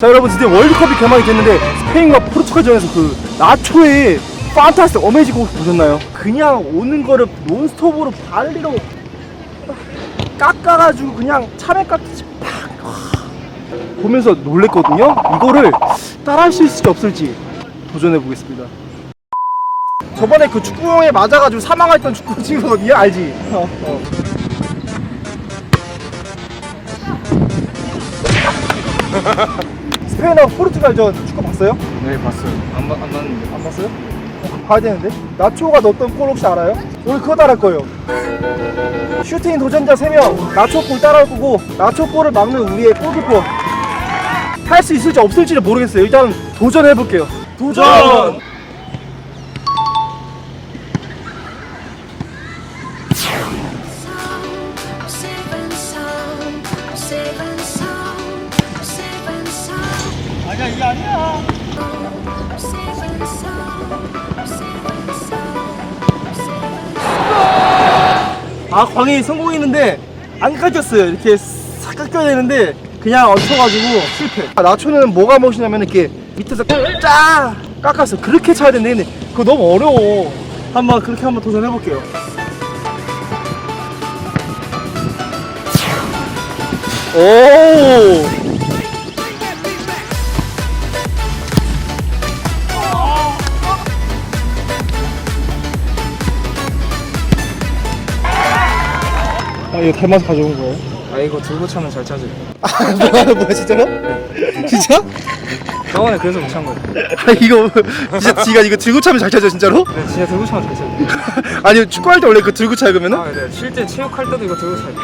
자 여러분 드디어 월드컵이 개막이 됐는데 스페인과 포르투갈전에서 그 나초의 판타스틱 어메이징 골 보셨나요? 그냥 오는 거를 논스톱으로 발리로 깎아가지고 그냥 참외깎듯이 팍 와. 보면서 놀랬거든요 이거를 따라할 수 있을지 없을지 도전해 보겠습니다 저번에 그 축구공에 맞아가지고 사망했던 축구 친구거든요 알지? 어, 어. 스페인하고 포르투갈전 축구 봤어요? 네 봤어요. 안, 봐- 안 봤는데. 안 봤어요? 어, 봐야 되는데 나초가 넣었던 골 혹시 알아요? 오늘 그거 따라할 거예요 슈팅 도전자 3명 나초 골 따라올 거고 나초 골을 막는 우리의 골키퍼 할 수 있을지 없을지를 모르겠어요 일단 도전해 볼게요 도전! 아니야 이게 아니야. 아 광희 성공했는데 안 깎였어요. 이렇게 싹 깎여야 되는데 그냥 얹혀가지고 실패. 아, 나초는 뭐가 멋이냐면 이렇게 밑에서 쫙 깎았어 그렇게 차야 되는데 그거 너무 어려워. 한번 그렇게 한번 도전해볼게요. 오 아 이거 닮아서 가져온 거예요? 아 이거 들고 차면 잘 찾아요. 아 뭐야 뭐야 진짜로? 진짜? 저번에 그래서 못 찬 거예요. 아 이거 진짜 지가 이거 들고 차면 잘 찾아 진짜로? 네, 진짜 들고 차면 잘 찾아요. 아니 축구할 때 원래 그 들고 차요 그러면은? 아, 네. 실제 체육할 때도 이거 들고 차요.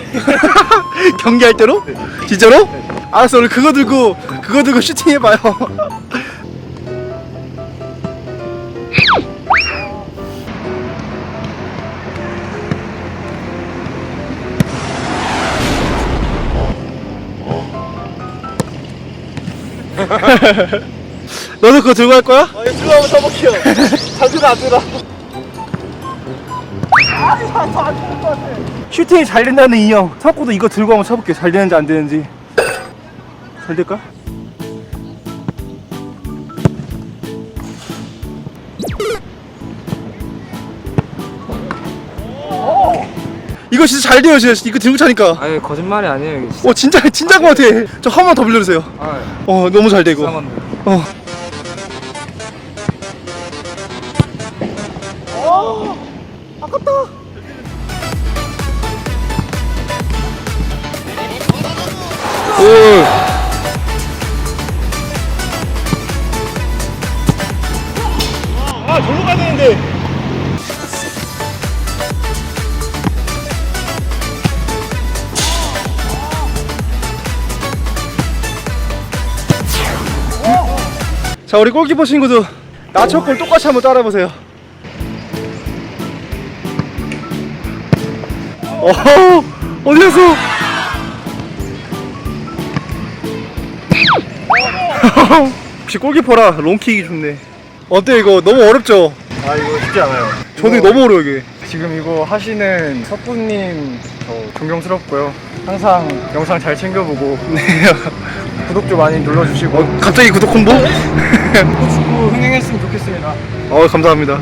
경기할 때로? 진짜로? 알았어 오늘 그거 들고 그거 들고 슈팅 해봐요 너도 그거 들고 할 거야? 어, 이거 들고 한번 써볼게요 잘 들어 안 들어. 슈팅이 잘 된다는 인형. 석구도 이거 들고 한번 쳐볼게요 잘 되는지 안 되는지. 잘 될까? 이거 진짜 잘 돼요 진짜 이거 들고 차니까 아, 이거 거짓말이 아니에요. 이게 진짜. 어 진짜 진짜인 것 같아 저 한번더 불러주세요 아, 어 너무 잘 되고 이상한데. 어. 어, 아깝다. 오. 아, 절로 가야 되는데. 자 우리 골키퍼 친구도 나초골 똑같이 한번 따라해보세요 어허 어디 갔어 역시 골키퍼라 롱킥이 좋네 어때 이거 너무 어렵죠? 아, 이거 쉽지 않아요. 저도 너무 어려워 이게 지금 이거 하시는 석구님 저 존경스럽고요. 항상 영상 잘 챙겨보고 네. 구독 좀 많이 눌러주시고 갑자기 구독 홍보? 축구 흥행했으면 좋겠습니다. 어 감사합니다